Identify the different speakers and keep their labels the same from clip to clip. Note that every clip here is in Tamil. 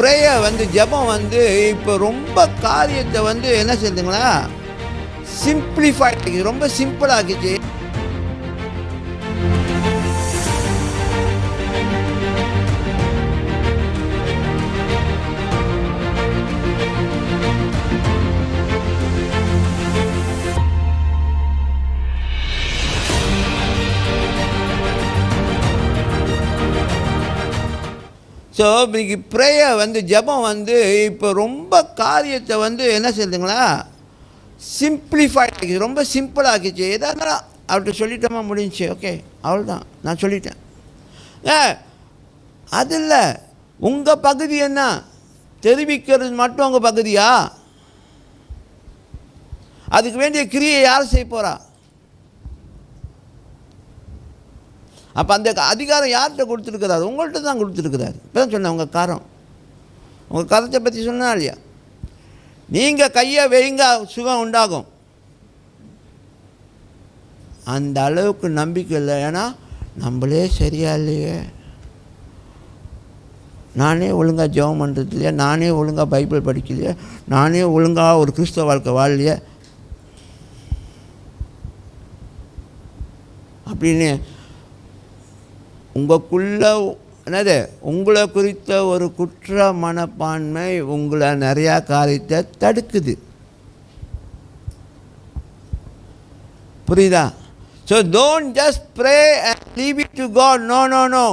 Speaker 1: ப்ரேயர் வந்து ஜெபம் வந்து இப்போ ரொம்ப காரியத்தை வந்து என்ன சொல்லுங்களா சிம்பிளிஃபை ரொம்ப சிம்பிளாகிச்சு ஸோ இன்னைக்கு ப்ரேயர் வந்து ஜெபம் வந்து இப்போ ரொம்ப காரியத்தை வந்து என்ன சொல்லுங்களா சிம்பிளிஃபை ரொம்ப சிம்பிளாகிச்சு ஆக்கிச்சு இருந்தாலும் அவர்கிட்ட சொல்லிட்டோமா முடிஞ்சுச்சு. ஓகே அவ்வளோதான் நான் சொல்லிட்டேன். ஏ அது இல்லை. உங்கள் பகுதி என்ன? தெரிவிக்கிறது மட்டும் உங்கள் பகுதியா? அதுக்கு வேண்டிய கிரியை யார் செய்ய போகிறா அப்போ அந்த அதிகாரம் யார்கிட்ட கொடுத்துருக்குறாரு? உங்கள்கிட்ட தான் கொடுத்துருக்குறாரு. இப்போ தான் சொன்னேன் உங்கள் காரம். உங்கள் கரத்தை பற்றி சொன்னா இல்லையா? நீங்கள் கையை வைங்க சுகம் உண்டாகும். அந்த அளவுக்கு நம்பிக்கை இல்லை. ஏன்னா நம்மளே சரியா இல்லையே. நானே ஒழுங்காக ஜெபம் பண்ணுறது இல்லையா. நானே ஒழுங்காக பைபிள் படிக்கலையே நானே ஒழுங்காக ஒரு கிறிஸ்தவ வாழ்க்கை வாழலையே அப்படின்னு உங்களுக்குள்ள என்னது? உங்களை குறித்த ஒரு குற்ற மனப்பான்மை உங்களை நிறையா காரியத்தை தடுக்குது. புரியுதா? So don't just pray and leave it to God no no no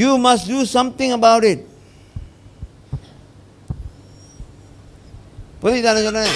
Speaker 1: you must do something about it புரியுதா நான் சொன்னேன்.